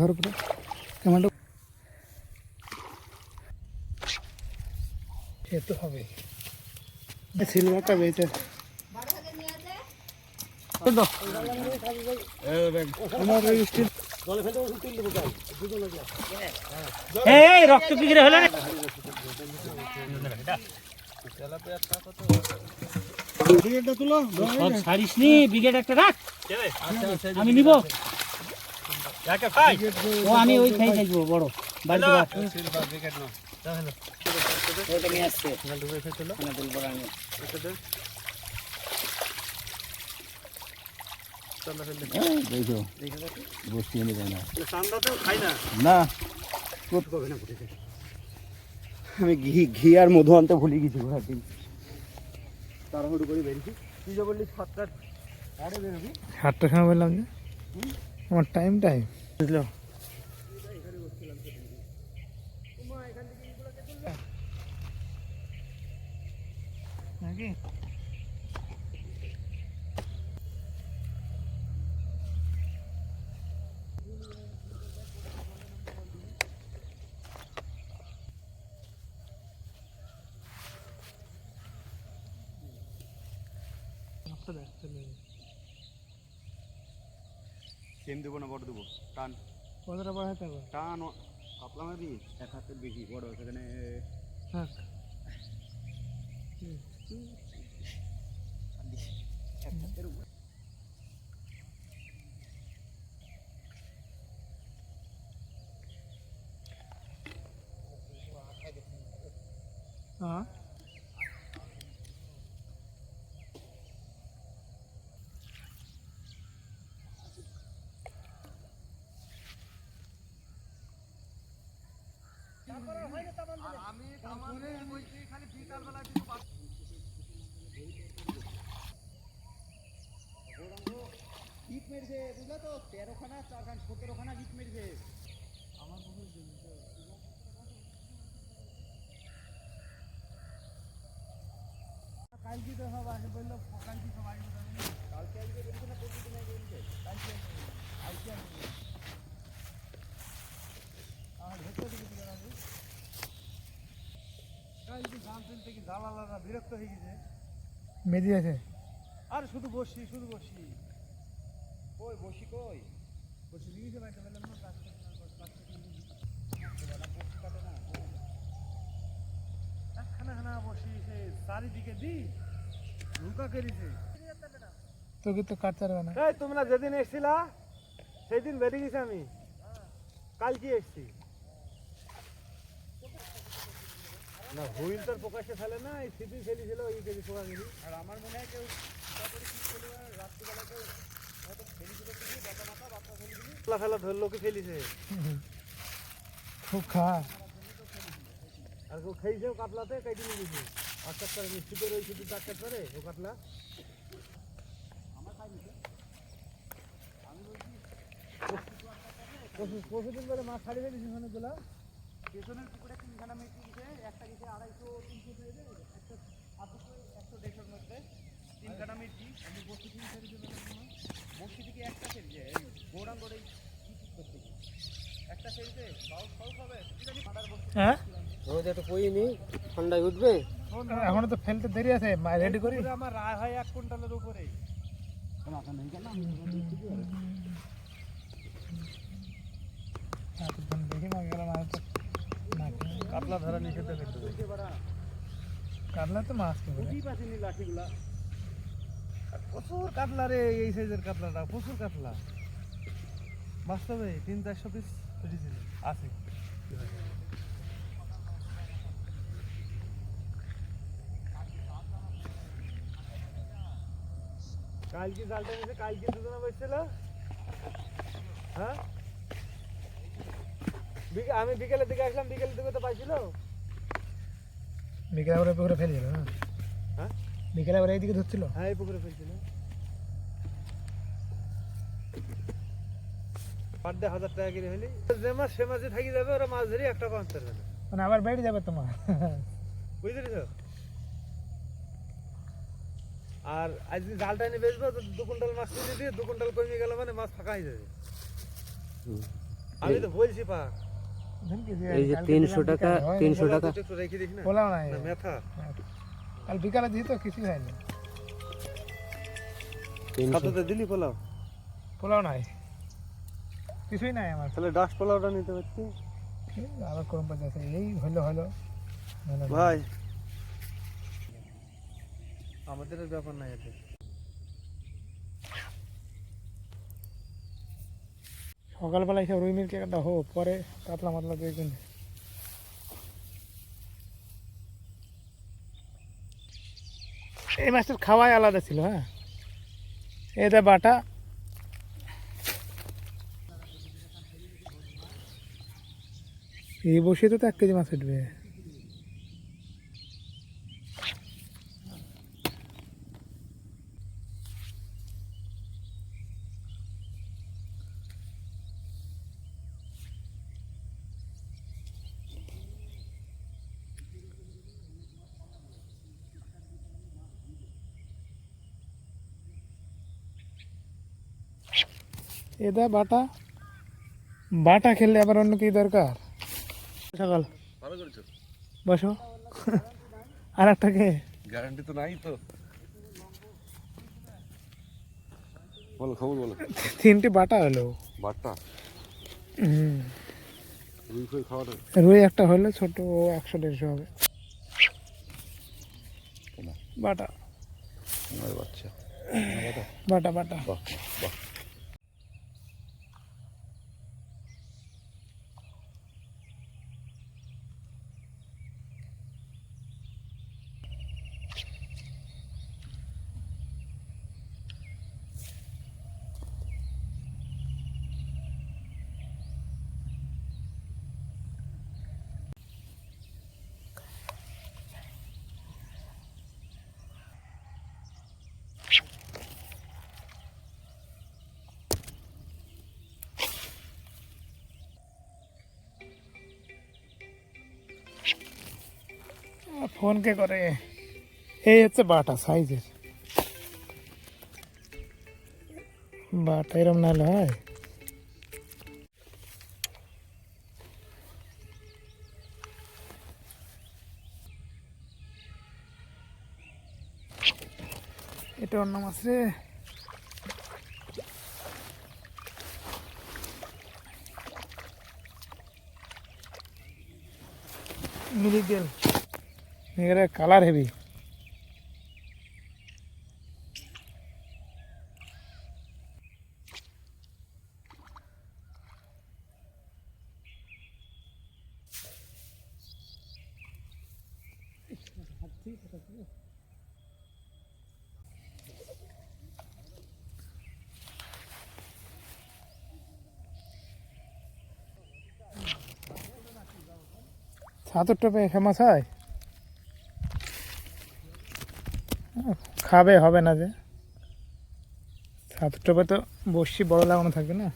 ধরো পুরো। ক্যামেরাটা সে হবে। সিলভারটা বেঁচে। রক্ত বিক্রি হলো না সব ছাড়িস নি ব্রিগেড একটা রাখ। আমি নিব। ও আমি ওই খাই যাইবো বড়। বাড়িতে রাখ ওটা নিয়ে আসছে। আমাদের বড় আনি। দেখো বসতে এনে যায় না। না আমি ঘি ঘি আর মধু আনতে ভুলে গেছি ঘোড়ার দিন তাড়াহুড়ো করে বেরিয়েছি। তুই যে বললি সাতটা বেরোবি। সাতটার সময় বললাম যে। আমার টাইম টাইম বুঝলো? নাকি? সেম দেবো না বড় দেবো? টান। কতটা বড় হাতে হবে? টান কাপলা কাতলা মারি এক হাতে বেশি বড় সেখানে হাতের হ্যাঁ সতেরোখানা ইট মেরেছে কালকে তো সব বলল কালকে সব আসবে কালকে আসবে বলছে না পরশু দিন আসবে বলছে কালকে আসবে কালকে আসবে আমার ভেতরে দিকে দিকে আসবে কালকে তুলতে বিরক্ত হয়ে গেছে। মেদি আছে? আর শুধু বসি শুধু বসি। কই বসি কই? বসি লিখেছে বাইতে বললাম না কাজ করতে না বসি কাটে না। খানা খানা বসি সে চারিদিকে দি করেছে। তোকে তো কাটতে পারবে না। এই তোমরা যেদিন এসছিলা সেদিন বেরিয়ে গেছি আমি। কালকে এসছি। না হুইল তোর প্রকাশে ফেলে না এই সিপি ফেলেছিল ওই কেজি পোকা গেলি আর আমার মনে হয় কেউ রাত্রিবেলা কেউ ফেলা ফেলা ধরলো কি ফেলিছে। খুব খা। আর কেউ খেয়েছেও কাতলাতে কেটে নিয়ে গেছে। আস্তে আস্তে নিশ্চিত ওই শুধু চার চার ও কাতলা। পরশু- পরশুদিন করে মাছ ছাড়ি ফেলেছিস অনেকগুলা পেছনের পুকুরে তিনখানা গেছে একটা গেছে আড়াইশো তিনশো পেয়েছে একটা আটশো একশো দেড়শোর মধ্যে। তিনখানা মেট্রি আমি বসি তিন ছেড়ে দেবো থেকে একটা ছেড়েছে গৌরাঙ্গর এই। একটা ছেড়েছে আছে মাটার বসি। হ্যাঁ? রোদে তো কইনি ঠান্ডায় উঠবে? এখনও তো ফেলতে দেরি আছে রেডি করি? আমার রায় হয় এক কুইন্টালের উপরে। এতক্ষণ দেখি না গেল মাছ তো না কাতলা ধরা নিষেধ কিন্তু কাটলে তো মাছ প্রচুর কাতলা রে, এই সাইজের কাতলাটা, প্রচুর কাতলা। বাস্তবে তিন চারশো পিস উঠেছিল আছে। কালকে জালটা নিয়েছে কালকে দুজনে বসছিল। হ্যাঁ? আমি বিকেলের দিকে আসলাম বিকেলের দিকে তো পাইছিল। বিকেলে আবার পুকুরে ফেলছিল না হ্যাঁ? বিকেলে আবার এইদিকে ধরছিল? হ্যাঁ এই পুকুরে ফেলছিল পার ডে হাজার টাকা করে হলি যে মাছ সে থাকি যাবে ওরা মাছ ধরে একটা পাঁচ পারবে না মানে আবার বেড়ে যাবে তোমার। বুঝতে পেরেছ আর আজকে জালটা এনে বেচবো তো দু কুইন্টাল মাছ কিনে দিয়ে দু কুইন্টাল কমে গেল মানে মাছ ফাঁকা হয়ে যাবে। আমি তো বলছি পা এই যে তিনশো টাকা তিনশো টাকা একটু রেখে দেখি না। পোলাও নাই। না মেথা। কাল বিকালে দিই তো কিছুই হয়নি। তিনশো সাথে দিলি পোলাও? পোলাও নাই। কিছুই নাই আমার। তাহলে ডাস্ট পোলাওটা নিতে পারছি এই আবার করম পাচ্ছে এই হলো হলো। হলো না। ভাই। আমাদের আর ব্যাপার নাই এতে। সকালবেলা এসে রুই মিল্ক একটা হো পরে কাতলা মাতলা দেখবেন এই মাছটার খাওয়াই আলাদা ছিল হ্যাঁ? এটা বাটা। এই বসিয়ে তো এক কেজি মাছ উঠবে। এটা বাটা বাটা খেললে আবার অন্য কি দরকার? সকাল। বসো। আর একটা কে? গ্যারান্টি তো নাই তো। বলো খবর বলো। তিনটি বাটা হলো। হুম। রুই ফুই খাওয়াটা রুই একটা হলে ছোট একশো দেড়শো হবে। বাটা। বাচ্চা। বাটা বাটা। বাহ বাহ। ফোন কে করে। এই হচ্ছে বাটা, সাইজের। বাটা এরম নাহলে হয়? এটা অন্য মাছ রে। মিলিগেল। এর কালার হেভি। ছাতুর টপে ফেমাস হয়? খাবে হবে না যে। ছাতুর তো বসছি বড় লাগানো থাকবে না?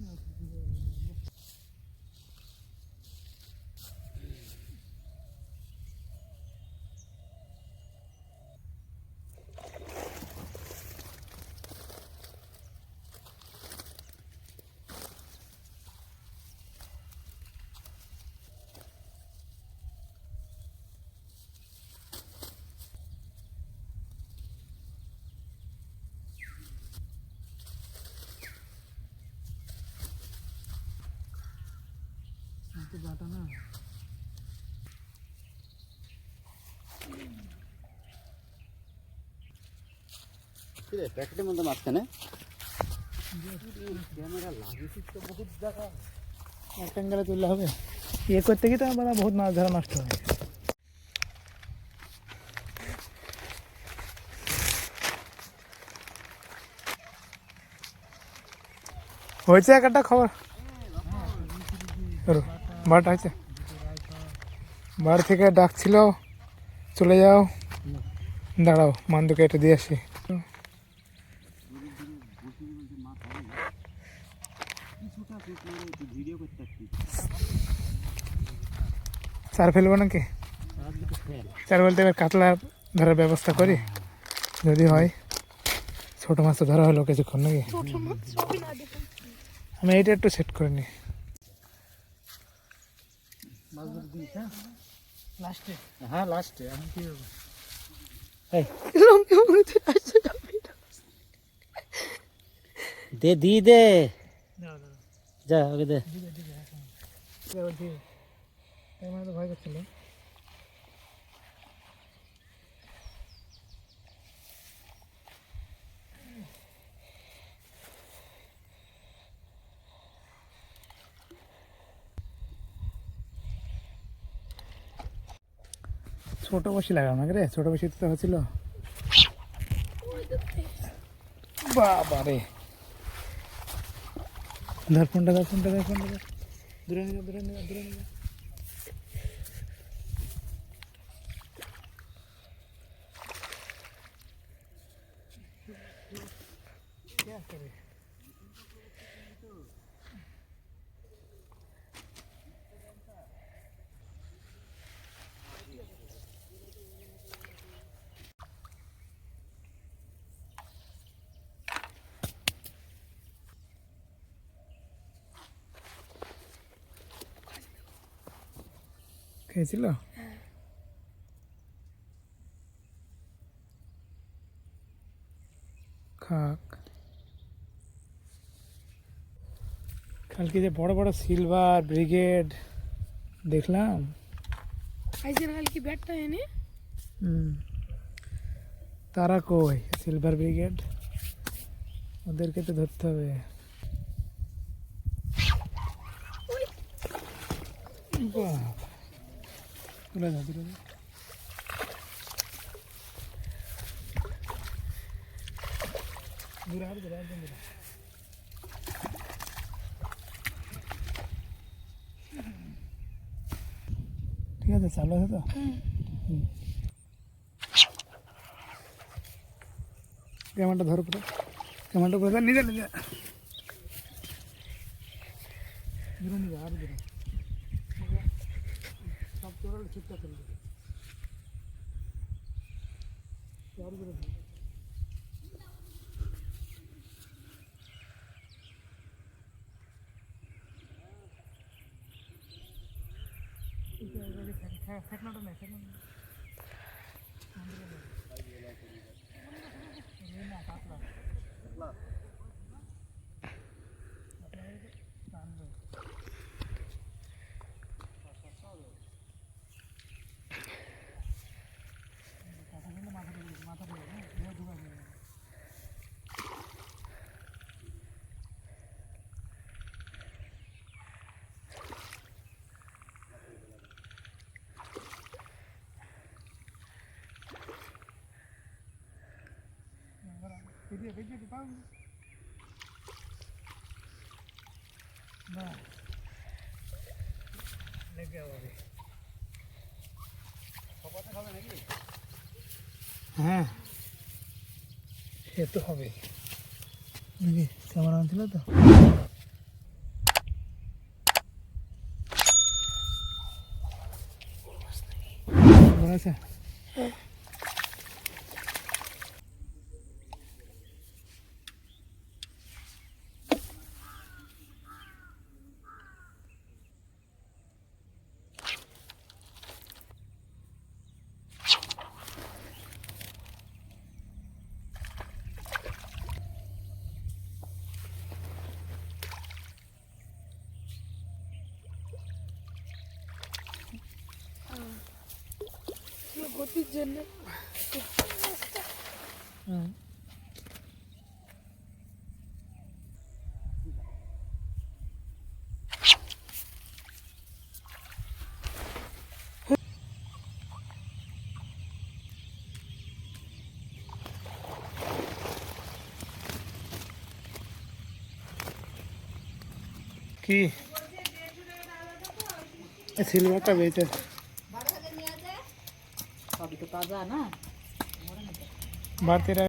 Mm. তো বাটা না প্যাকেটের মধ্যে মাঝখানে একটা অ্যাঙ্গেলে তুললে হবে ইয়ে করতে গিয়ে তো আমার বহুত মাছ ধরা নষ্ট হয় হয়েছে একটা খবর ধরো, বাট আছে বাড়ি থেকে ডাকছিল চলে যাও। দাঁড়াও মান্দু কেটে দিয়ে আসি। চার ফেলব নাকি? চার বলতে এবার কাতলা ধরার ব্যবস্থা করি। যদি হয় ছোট মাছ তো ধরা হলো কিছুক্ষণ নাকি? আমি এইটা একটু সেট করে নিই। লাস্টে। হ্যাঁ লাস্টে আমি কি করব দে দি দে। যা ওকে দে। এবার বলছি তাই মানে তো ভয় করছিল ছোট বসি লাগাও না রে, ছোট বসি তো হচ্ছিল বাবা রে। ধর ফোনটা ধর ফোনটা ধর, ফোনটা দূরে নিয়ে দূরে নিয়ে দূরে নিয়ে খেয়েছিল? খাক। কালকে যে বড় বড় সিলভার ব্রিগেড দেখলাম। আইসের কাল কি ব্যাটটা এনে। হুম। তারা কই? Silver brigade? ওদেরকে তো ধরতে হবে। বাবা। দূরে যা, দূরে যা। দূরে আর দূরে একদম দূরে ঠিক আছে চালু আছে তো ক্যামেরাটা ধরো পুরো ক্যামেরাটা পুরো ধর, নিজে নিজে দূরে নিজে আর দূরে সব তোরা চুপটা করবে দূরে ধর। ফেকনাটা নেই ফেকনাটা নেই Video, video, di bawah. Nah. লেগে হবে হ্যাঁ সে তো হবে নাকি ক্যামেরা আনছিল তো বড় আছে কপির জন্য। হুম। কি? সিলভারটা বেঁচে সবই তো তাজা না বাড়তি